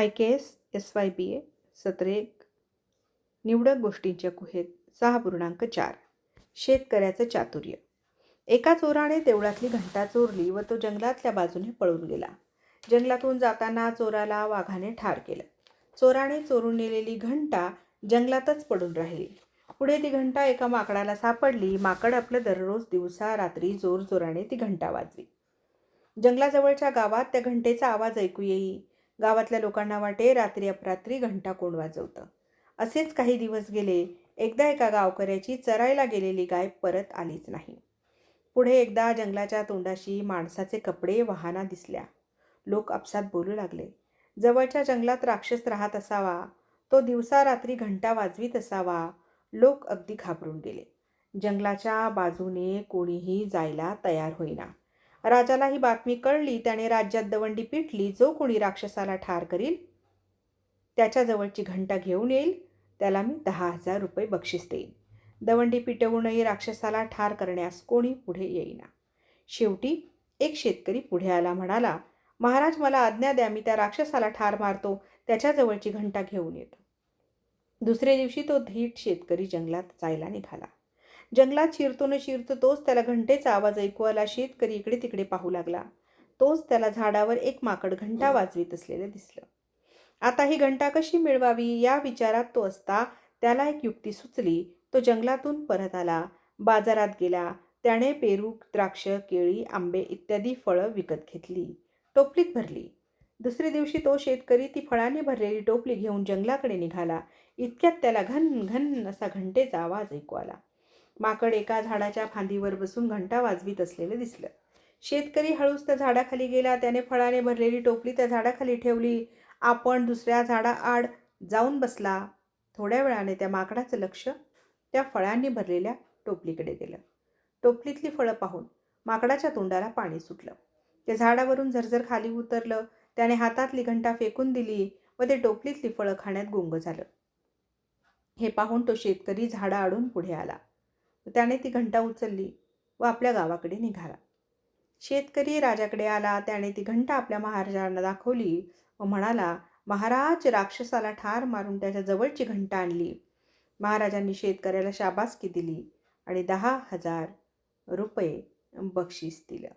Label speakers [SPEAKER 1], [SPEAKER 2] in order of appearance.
[SPEAKER 1] I K S S Y B A सत्र एक. निवडक गोष्टींच्या गुहेत सहा पूर्णांक चार. शेतकऱ्याचं चातुर्य. एका चोराने देवळातली घंटा चोरली व तो जंगलातल्या बाजूने पळून गेला. जंगलातून जाताना चोराला वाघाने ठार केलं. चोराने चोरून नेलेली घंटा जंगलातच पडून राहिली. पुढे ती घंटा एका माकडाला सापडली. माकड आपलं दररोज दिवसा रात्री जोर जोराने ती घंटा वाजवी. जंगलाजवळच्या गावात त्या घंटेचा आवाज ऐकू येई. गावातल्या लोकांना वाटे रात्री अपरात्री घंटा कोण वाजवतं. असेच काही दिवस गेले एकदा एका गावकऱ्याची चरायला गेलेली गाय परत आलीच नाही. पुढे एकदा जंगलाच्या तोंडाशी माणसाचे कपडे वाहना दिसल्या. लोक आपसात बोलू लागले. जवळच्या जंगलात राक्षस राहत असावा तो दिवसा रात्री घंटा वाजवीत असावा लोक अगदी घाबरून गेले. जंगलाच्या बाजूने कोणीही जायला तयार होईना. राजाला ही बातमी कळली त्याने राज्यात दवंडी पिटली जो कोणी राक्षसाला ठार करील त्याच्याजवळची घंटा घेऊन येईल त्याला मी दहा हजार रुपये बक्षीस देईन. दवंडी पिटवूनही राक्षसाला ठार करण्यास कोणी पुढे येईना. शेवटी एक शेतकरी पुढे आला म्हणाला महाराज मला आज्ञा द्या मी त्या राक्षसाला ठार मारतो त्याच्याजवळची घंटा घेऊन येतो. दुसऱ्या दिवशी तो धीट शेतकरी जंगलात जायला निघाला. जंगलात शिरतो न शिरतो तोच त्याला घंटेचा आवाज ऐकू आला. शेतकरी इकडे तिकडे पाहू लागला. तोच त्याला झाडावर एक माकड घंटा वाजवीत असलेलं दिसलं. आता ही घंटा कशी मिळवावी या विचारात तो असता त्याला एक युक्ती सुचली. तो जंगलातून परत आला. बाजारात गेला. त्याने पेरू द्राक्ष केळी आंबे इत्यादी फळं विकत घेतली. टोपलीत भरली. दुसऱ्या दिवशी तो शेतकरी ती फळांनी भरलेली टोपली घेऊन जंगलाकडे निघाला. इतक्यात त्याला घन घन असा घंटेचा आवाज ऐकू आला. माकड एका झाडाच्या फांदीवर बसून घंटा वाजवीत असलेलं दिसलं. शेतकरी हळूच त्या झाडाखाली गेला. त्याने फळाने भरलेली टोपली त्या झाडाखाली ठेवली. आपण दुसऱ्या झाडाआड जाऊन बसला. थोड्या वेळाने त्या माकडाचं लक्ष त्या फळांनी भरलेल्या टोपलीकडे गेलं. टोपलीतली फळं पाहून माकडाच्या तोंडाला पाणी सुटलं. ते झाडावरून झरझर खाली उतरलं. त्याने हातातली घंटा फेकून दिली व ते टोपलीतली फळं खाण्यात गुंग झालं. हे पाहून तो शेतकरी झाडाआडून पुढे आला. त्याने ती घंटा उचलली व आपल्या गावाकडे निघाला. शेतकरी राजाकडे आला त्याने ती घंटा आपल्या महाराजांना दाखवली व म्हणाला महाराज राक्षसाला ठार मारून त्याच्या जवळची घंटा आणली. महाराजांनी शेतकऱ्याला शाबासकी दिली आणि दहा हजार रुपये बक्षीस दिलं.